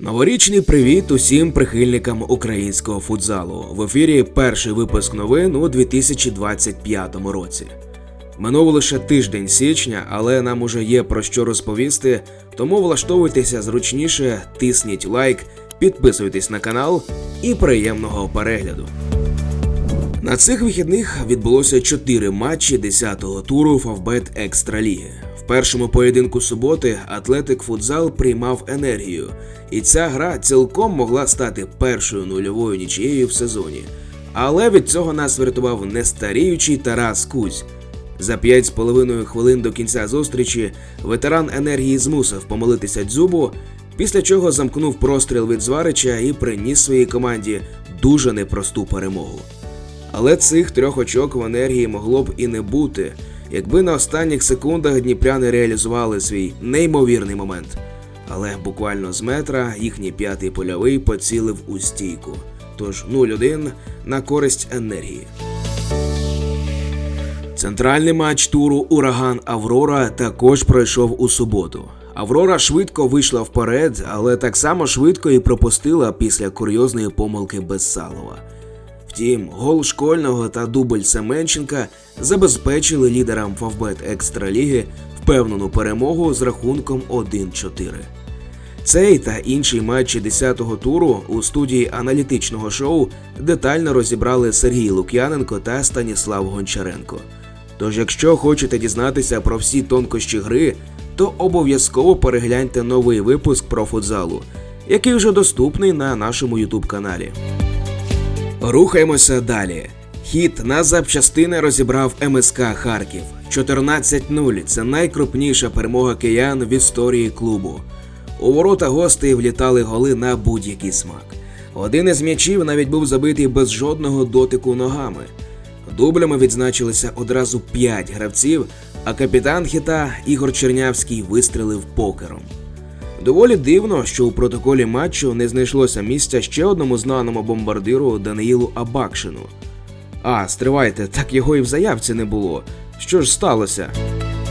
Новорічний привіт усім прихильникам українського футзалу. В ефірі перший випуск новин у 2025 році. Минув лише тиждень січня, але нам уже є про що розповісти, тому влаштовуйтеся зручніше, тисніть лайк, підписуйтесь на канал і приємного перегляду. На цих вихідних відбулося чотири матчі 10-го туру Фавбет Екстраліги. В першому поєдинку суботи Атлетик Футзал приймав енергію, і ця гра цілком могла стати першою нульовою нічією в сезоні. Але від цього нас врятував нестаріючий Тарас Кузь. За п'ять з половиною хвилин до кінця зустрічі ветеран енергії змусив помилитися дзюбу, після чого замкнув простріл від Зварича і приніс своїй команді дуже непросту перемогу. Але цих трьох очок в енергії могло б і не бути, якби на останніх секундах дніпряни реалізували свій неймовірний момент. Але буквально з метра їхній п'ятий польовий поцілив у стійку. Тож 0-1 на користь енергії. Центральний матч туру Ураган Аврора також пройшов у суботу. Аврора швидко вийшла вперед, але так само швидко і пропустила після курйозної помилки Безсалова. Втім, гол школьного та дубль Семенченка забезпечили лідерам Фавбет Екстраліги впевнену перемогу з рахунком 1-4. Цей та інші матчі 10-го туру у студії аналітичного шоу детально розібрали Сергій Лук'яненко та Станіслав Гончаренко. Тож, якщо хочете дізнатися про всі тонкощі гри, то обов'язково перегляньте новий випуск про футзалу, який вже доступний на нашому ютуб каналі. Рухаємося далі. Хід на запчастини розібрав МСК Харків. 14-0 – це найкрупніша перемога киян в історії клубу. У ворота гостей влітали голи на будь-який смак. Один із м'ячів навіть був забитий без жодного дотику ногами. Дублями відзначилися одразу 5 гравців, а капітан хіта Ігор Чернявський вистрелив покером. Доволі дивно, що у протоколі матчу не знайшлося місця ще одному знаному бомбардиру Даниїлу Абакшину. А, стривайте, так його і в заявці не було. Що ж сталося?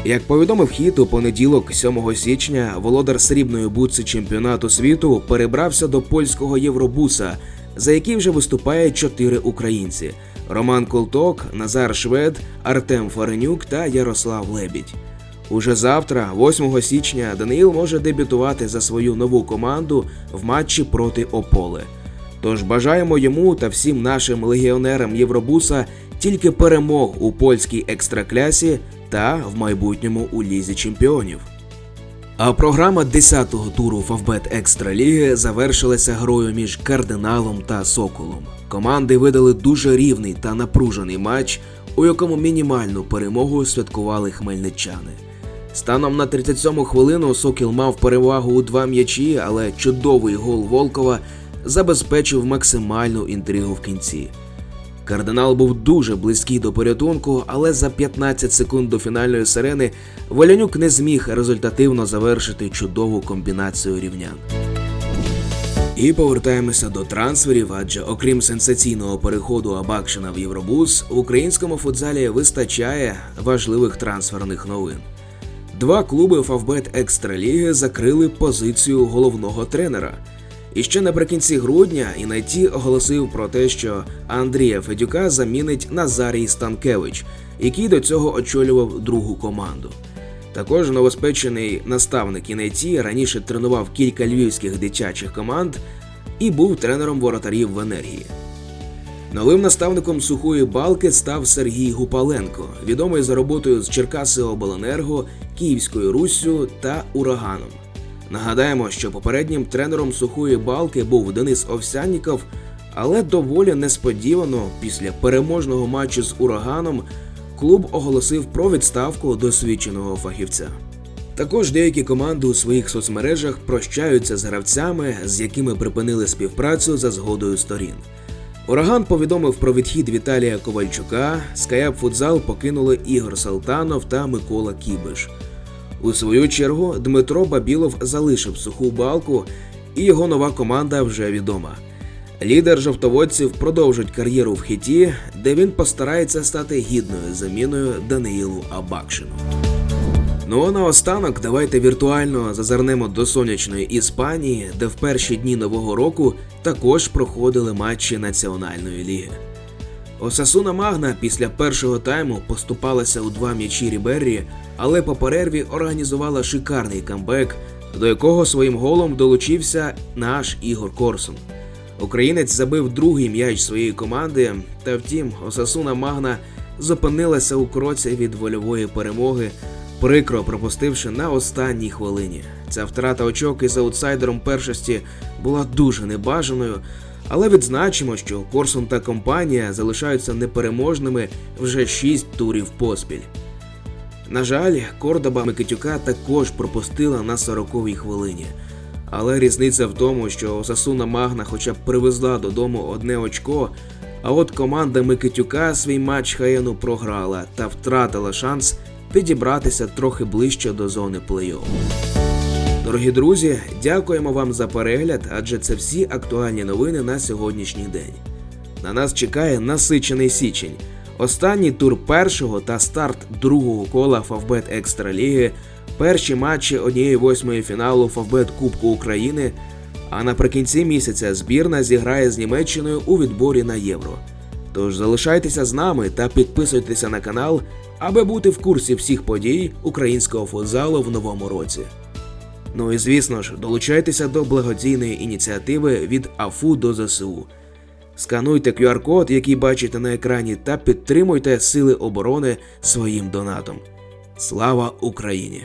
Як повідомив хіт у понеділок, 7 січня, володар срібної бутси чемпіонату світу перебрався до польського Євробуса, за який вже виступає чотири українці: Роман Колток, Назар Швед, Артем Фаренюк та Ярослав Лебідь. Уже завтра, 8 січня, Даниїл може дебютувати за свою нову команду в матчі проти Ополе. Тож бажаємо йому та всім нашим легіонерам Євробуса тільки перемог у польській екстраклясі та в майбутньому у лізі чемпіонів. А програма 10-го туру Фавбет Екстраліги завершилася грою між кардиналом та соколом. Команди видали дуже рівний та напружений матч, у якому мінімальну перемогу святкували хмельничани. Станом на 37-му хвилину Сокіл мав перевагу у два м'ячі, але чудовий гол Волкова забезпечив максимальну інтригу в кінці. Кардинал був дуже близький до порятунку, але за 15 секунд до фінальної сирени Волянюк не зміг результативно завершити чудову комбінацію рівнян. І повертаємося до трансферів, адже окрім сенсаційного переходу Абакшина в Євробус, в українському футзалі вистачає важливих трансферних новин. Два клуби Фавбет Екстраліги закрили позицію головного тренера. І ще наприкінці грудня Інайті оголосив про те, що Андрія Федюка замінить Назарій Станкевич, який до цього очолював другу команду. Також новоспечений наставник Інайті раніше тренував кілька львівських дитячих команд і був тренером воротарів в енергії. Новим наставником сухої балки став Сергій Гупаленко, відомий за роботою з Черкаси Обленерго, Київською Руссю та Ураганом. Нагадаємо, що попереднім тренером сухої балки був Денис Овсянніков, але доволі несподівано після переможного матчу з ураганом клуб оголосив про відставку досвідченого фахівця. Також деякі команди у своїх соцмережах прощаються з гравцями, з якими припинили співпрацю за згодою сторін. Ураган повідомив про відхід Віталія Ковальчука, Скаяп Футзал покинули Ігор Салтанов та Микола Кібиш. У свою чергу Дмитро Бабілов залишив суху балку, і його нова команда вже відома. Лідер жовтоводців продовжить кар'єру в хіті, де він постарається стати гідною заміною Даниїлу Абакшину. Ну а наостанок давайте віртуально зазирнемо до сонячної Іспанії, де в перші дні нового року також проходили матчі Національної ліги. Осасуна Магна після першого тайму поступалася у два м'ячі Ріберрі, але по перерві організувала шикарний камбек, до якого своїм голом долучився наш Ігор Корсун. Українець забив другий м'яч своєї команди, та втім, Осасуна Магна зупинилася у кроці від вольової перемоги, прикро пропустивши на останній хвилині. Ця втрата очок із аутсайдером першості була дуже небажаною, але відзначимо, що Корсун та компанія залишаються непереможними вже 6 турів поспіль. На жаль, Кордоба Микитюка також пропустила на 40-й хвилині. Але різниця в тому, що Осасуна Магна хоча б привезла додому одне очко, а от команда Микитюка свій матч Хаєну програла та втратила шанс підібратися трохи ближче до зони плей-офф. Дорогі друзі, дякуємо вам за перегляд, адже це всі актуальні новини на сьогоднішній день. На нас чекає насичений січень. Останній тур першого та старт другого кола Фавбет Екстраліги, перші матчі однієї восьмої фіналу Фавбет Кубку України. А наприкінці місяця збірна зіграє з Німеччиною у відборі на євро. Тож залишайтеся з нами та підписуйтеся на канал, аби бути в курсі всіх подій українського футзалу в новому році. Ну і звісно ж, долучайтеся до благодійної ініціативи від АФУ до ЗСУ. Скануйте QR-код, який бачите на екрані, та підтримуйте Сили оборони своїм донатом. Слава Україні!